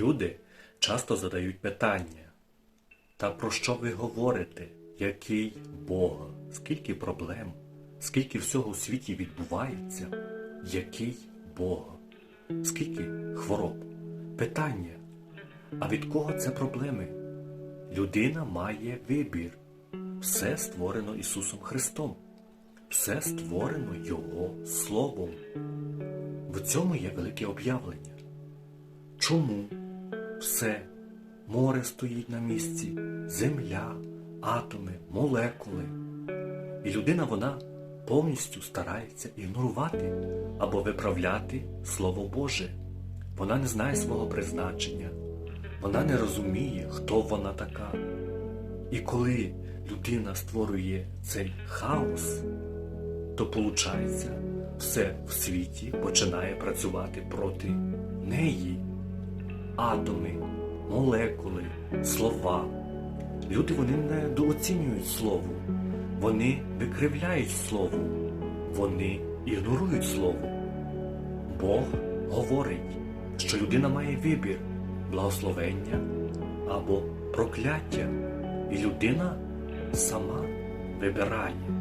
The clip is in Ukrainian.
Люди часто задають питання. Та про що ви говорите? Який Бог? Скільки проблем? Скільки всього у світі відбувається? Який Бог? Скільки хвороб? Питання. А від кого це проблеми? Людина має вибір. Все створено Ісусом Христом. Все створено Його Словом. В цьому є велике об'явлення. Чому все море стоїть на місці, земля, атоми, молекули. І людина вона повністю старається ігнорувати або виправляти Слово Боже. Вона не знає свого призначення, вона не розуміє, хто вона така. І коли людина створює цей хаос, то виходить, все в світі починає працювати проти неї. Атоми, молекули, слова. Люди вони недооцінюють слово, вони викривляють слово, вони ігнорують слово. Бог говорить, що людина має вибір благословення або прокляття, і людина сама вибирає.